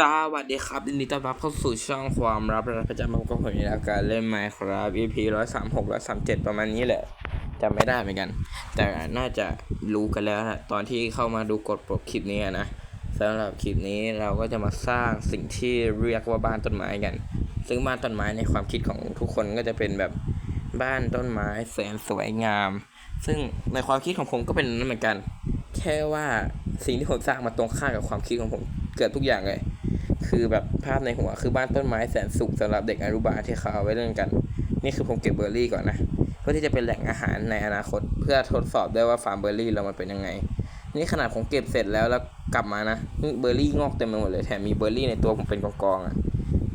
สวัสดีครับยินดีต้อนรับเข้าสู่ช่องความลับและประจำมาพบกับผมในรายการเล่นไมค์ครับ EP ร้อยสามหกร้อยสามเจ็ดประมาณนี้แหละจำไม่ได้เหมือนกัน แต่น่าจะรู้กันแล้วนะตอนที่เข้ามาดูกดปกคลิปนี้นะสำหรับคลิปนี้เราก็จะมาสร้างสิ่งที่เรียกว่าบ้านต้นไม้กัน ซึ่งบ้านต้นไม้ในความคิดของทุกคนก็จะเป็นแบบบ้านต้นไม้แสนสวยงาม ซึ่งในความคิดของผมก็เป็นนั้นเหมือนกัน แค่ว่าสิ่งที่ผมสร้างมาตรงข้ามกับความคิดของผมเกือบทุกอย่างเลย คือแบบภาพในหัวคือบ้านต้นไม้แสนสุขสำหรับเด็กอนุบาลที่เขาเอาไว้เล่นกัน นี่คือผมเก็บเบอร์รี่ก่อนนะเพื่อที่จะเป็นแหล่งอาหารในอนาคต เพื่อทดสอบได้ว่าฟาร์มเบอร์รี่เรามันเป็นยังไง นี่ขนาดผมเก็บเสร็จแล้วแล้วกลับมานะนี่เบอร์รี่งอกเต็มไปหมดเลยแถมมีเบอร์รี่ในตัวผมเป็นกองๆอะ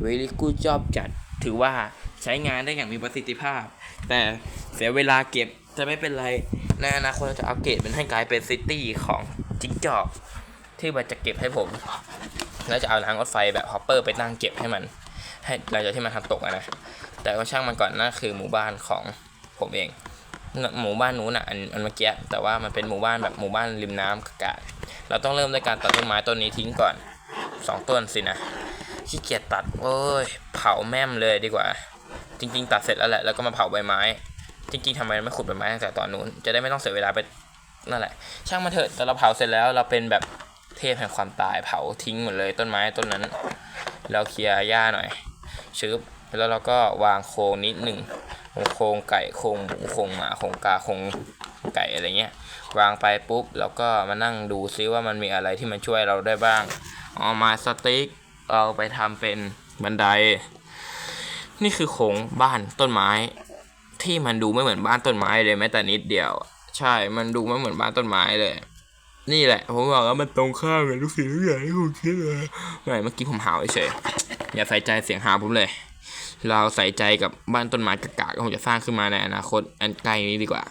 very good job จัดถือว่าใช้งานได้อย่างมีประสิทธิภาพ แต่เสียเวลาเก็บจะไม่เป็นไรในอนาคตเราจะอัปเกรดเป็นให้กลายเป็นซิตี้ของจิ้งจอกที่มันจะเก็บให้ผม แล้วจะเอารางรถไฟแบบฮอปเปอร์ไปนั่งเก็บให้มัน ให้หลังจากที่มันทำตกนะแต่ก็ช่างมันก่อนนั่นคือหมู่บ้านของผมเอง หมู่บ้านนู้นอะอันเมื่อกี้แต่ว่ามันเป็นหมู่บ้านแบบหมู่บ้านริมน้ำกะเราต้องเริ่มด้วยการตัดต้นไม้ต้นนี้ทิ้งก่อนสองต้นสินะขี้เกียจตัดโอ้ยเผาแม่มเลยดีกว่า จริง ๆ ตัดเสร็จแล้วแหละแล้วก็มาเผาใบไม้ จริง ๆทำไมไม่ขุดใบไม้ตั้งแต่ตอนนู้นจะได้ไม่ต้องเสียเวลาไปนั่นแหละ ช่างมาเถอะแต่เราเผาเสร็จแล้วเราเป็นแบบ เทพแห่งความตายเผาทิ้งหมดเลยต้นไม้ต้นนั้น เราเคลียร์หญ้าหน่อยชึบแล้วเราก็วางโครงนิดหนึ่งโครงไก่โครงหมูโครงหมาโครงกาโครงไก่อะไรเงี้ยวางไปปุ๊บแล้วก็มานั่งดูซิว่ามันมีอะไรที่มันช่วยเราได้บ้างเอามาสติ๊กเอาไปทำเป็นบันได นี่คือโครงบ้านต้นไม้ ที่มันดูไม่เหมือนบ้านต้นไม้เลยแม้แต่นิดเดียว ใช่มันดูไม่เหมือนบ้านต้นไม้เลย นี่แหละ ผมบอกว่ามันตรงข้ามกับทุกสิ่งทุกอย่างที่ผมคิดเลยไม่เมื่อกี้ผมหาวเฉยอย่าใส่ใจเสียงหาวผมเลย เราใส่ใจกับบ้านต้นไม้กากๆที่ผมจะสร้างขึ้นมาในอนาคตอันใกลนี้ดีกว่า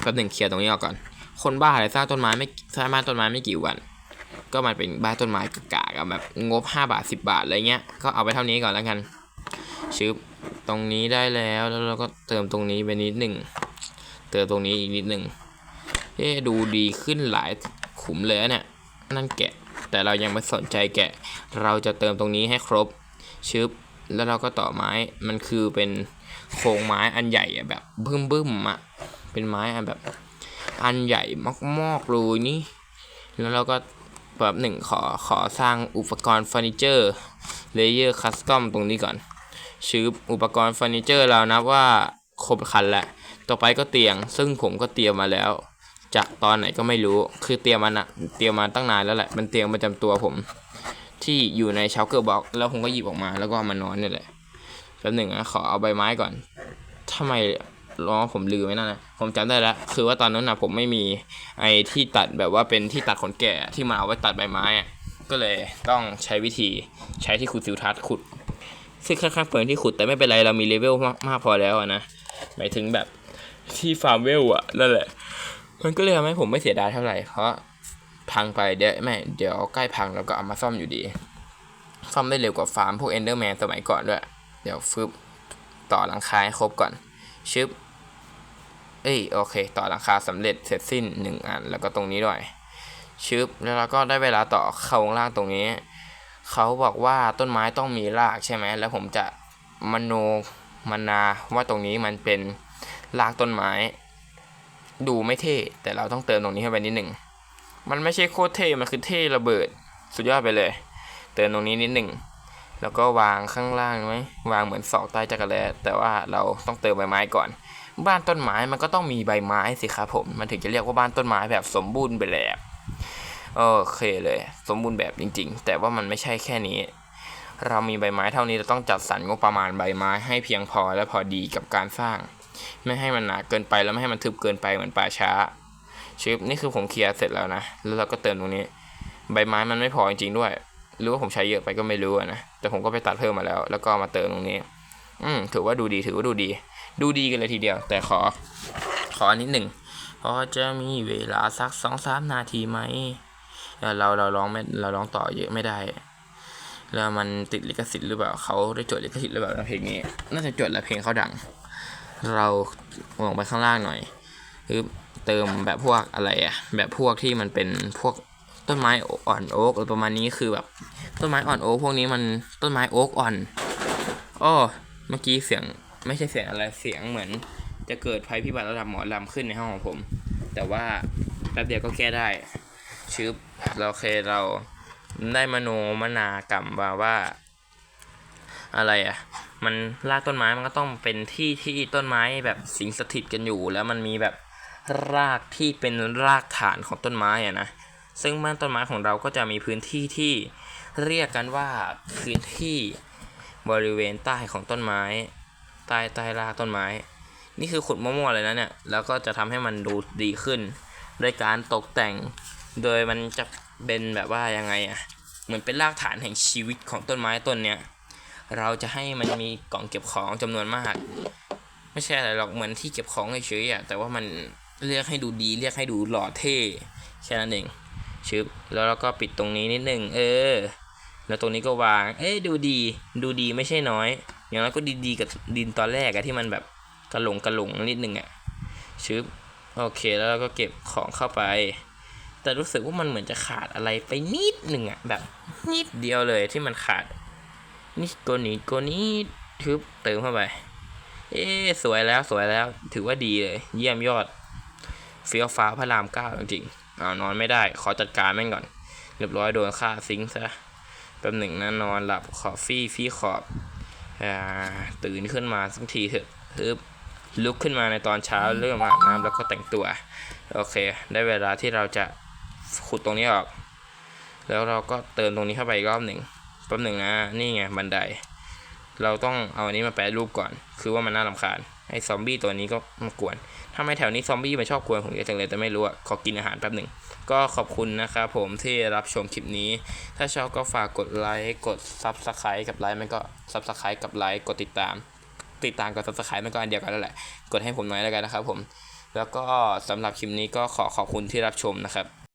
แป๊บหนึ่งเคลียร์ตรงนี้ออกก่อน คนบ้าอะไรสร้างต้นไม้ไม่สร้างบ้านต้นไม้ไม่กี่วัน ก็มันเป็นบ้านต้นไม้กากๆแบบงบ 5 บาท 10 บาทอะไรเงี้ยก็เอาไปเท่านี้ก่อนแล้วกันชึบตรงนี้ได้แล้วแล้วเราก็เติมตรงนี้ไปนิดหนึ่งเติมตรงนี้อีกนิดหนึ่ง เอ๊ดูดีขึ้นหลายขุมเลยเนี่ย นั่นแกะ แต่เรายังไม่สนใจแกะ เราจะเติมตรงนี้ให้ครบ ชึบ แล้วเราก็ต่อไม้ มันคือเป็นโครงไม้อันใหญ่อะแบบบึ้มบึ้มๆอะเป็นไม้อันแบบ อันใหญ่มากๆเลยนี่ แล้วเราก็แบบหนึ่งขอขอสร้างอุปกรณ์เฟอร์นิเจอร์เลเยอร์คัสตอมตรงนี้ก่อนชื่ออุปกรณ์เฟอร์นิเจอร์เรานะว่าครบคันแหละ ต่อไปก็เตียง ซึ่งผมก็เตรียมมาแล้ว จากตอนไหนก็ไม่รู้ คือเตรียมมันอะเตรียมมาตั้งนานแล้วแหละ มันเตียงประจำตัวผม ที่อยู่ในชาวเกอร์บ็อกแล้วผมก็หยิบออกมา แล้วก็ามานอนนี่แหละแป๊บหนึ่งนะขอเอาใบไม้ก่อนทำไมล้อผมลืมไว้นั่นนะผมจำได้แล้วคือว่าตอนนั้นนะผมไม่มีไอ้ที่ตัดแบบว่าเป็นที่ตัดขนแก่ที่มาเอาไว้ตัดใบไม้อะก็เลยต้องใช้วิธีใช้ที่ขุดซิวทัศน์ขุด ซึ่งค่อนข้างเปลืองที่ขุดแต่ไม่เป็นไรเรามีเลเวลมากพอแล้วนะหมายถึงแบบที่ฟาร์มเวลอะนั่นแหละ มันก็เลยทำให้ผมไม่เสียดายเท่าไหร่เพราะพังไปเดี๋ยวไม่เดี๋ยวใกล้พังแล้วก็เอามาซ่อมอยู่ดี ซ่อมได้เร็วกว่าฟาร์มพวกเอนเดอร์แมนสมัยก่อนด้วย เดี๋ยวฟึบต่อหลังคาให้ครบก่อน ชึบ เอ้ยโอเค ต่อหลังคาสำเร็จเสร็จสิ้นหนึ่งอันแล้วก็ตรงนี้ด้วย ชึบ แล้วเราก็ได้เวลาต่อโครงล่างตรงนี้ เขาบอกว่าต้นไม้ต้องมีรากใช่ไหม แล้วผมจะมโนมนาว่าตรงนี้มันเป็นรากต้นไม้ ดูไม่เท่ แต่เราต้องเติมตรงนี้ให้าไปนิดหนึ่ง มันไม่ใช่โคตรเท่ มันคือเท่ระเบิด สุดยอดไปเลย เติมตรงนี้นิดหนึ่ง แล้วก็วางข้างล่างไหมวางเหมือนศอกใต้จักรแลแต่ว่าเราต้องเติมใบไม้ก่อน บ้านต้นไม้มันก็ต้องมีใบไม้สิครับผม มันถึงจะเรียกว่าบ้านต้นไม้แบบสมบูรณ์ไปแบบโอเคเลย สมบูรณ์แบบจริง ๆ แต่ว่ามันไม่ใช่แค่นี้ เรามีใบไม้เท่านี้เราต้องจัดสรรงบประมาณใบไม้ให้เพียงพอและพอดีกับการสร้าง ไม่ให้มันหนาเกินไปแล้วไม่ให้มันทึบเกินไปเหมือนป่าช้าชิปนี่คือผมเคลียร์เสร็จแล้วนะ แล้วเราก็เติมตรงนี้ ใบไม้มันไม่พอจริงๆด้วย หรือว่าผมใช้เยอะไปก็ไม่รู้นะ แต่ผมก็ไปตัดเพิ่มมาแล้ว แล้วก็มาเติมตรงนี้ อืมถือว่าดูดี ถือว่าดูดี ดูดีกันเลยทีเดียว แต่ขอ ขออันนิดหนึ่งพอจะมีเวลาสักสองสามนาทีไหม เราเราร้องไม่ เราร้องต่อเยอะไม่ได้ แล้วมันติดลิขสิทธิ์หรือเปล่า เขาได้จดลิขสิทธิ์หรือเปล่าเพลงนี้ น่าจะจดแล้วเพลงเขาดัง เราลงไปข้างล่างหน่อยคือเติมแบบพวกอะไรอะแบบพวกที่มันเป็นพวกต้นไม้อ่อนโอ๊กอะไรประมาณนี้คือแบบต้นไม้อ่อนโอ๊กพวกนี้มันต้นไม้โอ๊กอ่อนอ้อเมื่อกี้เสียงไม่ใช่เสียงอะไรเสียงเหมือน จะเกิดภัยพิบัติระดับหมอลำขึ้นในห้องของผม แต่ว่าแป๊บเดียวก็แก้ได้ชืบเราเคเราได้มโนมนากรรมว่าว่า อะไรอะ มันรากต้นไม้มันก็ต้องเป็นที่ที่ต้นไม้แบบสิงสถิตกันอยู่ แล้วมันมีแบบรากที่เป็นรากฐานของต้นไม้อะนะซึ่งบ้านต้นไม้ของเราก็จะมีพื้นที่ที่เรียกกันว่าพื้นที่บริเวณใต้ของต้นไม้ใต้ใต้รากต้นไม้ นี่คือขุดมั่วๆเลยนะเนี่ยแล้วก็จะทำให้มันดูดีขึ้นโดยการตกแต่ง โดยมันจะเป็นแบบว่ายังไงอะเหมือนเป็นรากฐานแห่งชีวิตของต้นไม้ต้นเนี้ย เราจะให้มันมีกล่องเก็บของจำนวนมาก ไม่ใช่อะไรหรอกเหมือนที่เก็บของเฉยๆอะแต่ว่ามันเรียกให้ดูดีเรียกให้ดูหล่อเท่แค่นั้นเองชึบแล้วเราก็ปิดตรงนี้นิดนึงเออ แล้วตรงนี้ก็วาง เอ้ดูดี ดูดีไม่ใช่น้อย อย่างน้อยก็ดีๆกับดินตอนแรกอะที่มันแบบกระหลงกระหลงนิดนึงอะชึบโอเคแล้วเราก็เก็บของเข้าไป แต่รู้สึกว่ามันเหมือนจะขาดอะไรไปนิดหนึ่งอะแบบนิดเดียวเลยที่มันขาด นี่ตัวนี้ตัวนี้ทึบเติมเข้าไป เอ๊สวยแล้วสวยแล้ว ถือว่าดีเลย เยี่ยมยอด เฟี้ยวฟ้าพระรามเก้าจริงๆเอานอนไม่ได้ ขอจัดการแม่งก่อน เรียบร้อยโดนค่าซิงค์ซะแป๊บหนึ่งนะนอนหลับขอฟี่ฟี่ขอบอ่าตื่นขึ้นมาสักทีเถอะฮึบลุกขึ้นมาในตอนเช้าเริ่มอาบน้ำแล้วก็แต่งตัว โอเค ได้เวลาที่เราจะขุดตรงนี้ออก แล้วเราก็เติมตรงนี้เข้าไปอีกรอบหนึ่ง แป๊บหนึ่งนะ นี่ไงบันได เราต้องเอาอันนี้มาแปะรูปก่อน คือว่ามันน่ารำคาญ ไอ้ซอมบี้ตัวนี้ก็มากวน ถ้าไม่แถวนี้ซอมบี้มันชอบกวนผมเยอะจังเลยแต่ไม่รู้อะขอกินอาหารแป๊บหนึ่ง ก็ขอบคุณนะครับผมที่รับชมคลิปนี้ ถ้าชอบก็ฝากกดไลค์ กดซับสไครต์กับไลค์มันก็ซับสไครต์กับไลค์ กดติดตาม ติดตามกับซับสไครต์มันก็อันเดียวกันแล้วแหละ กดให้ผมหน่อยแล้วกันนะครับผม แล้วก็สำหรับคลิปนี้ก็ขอขอบคุณที่รับชมนะครับ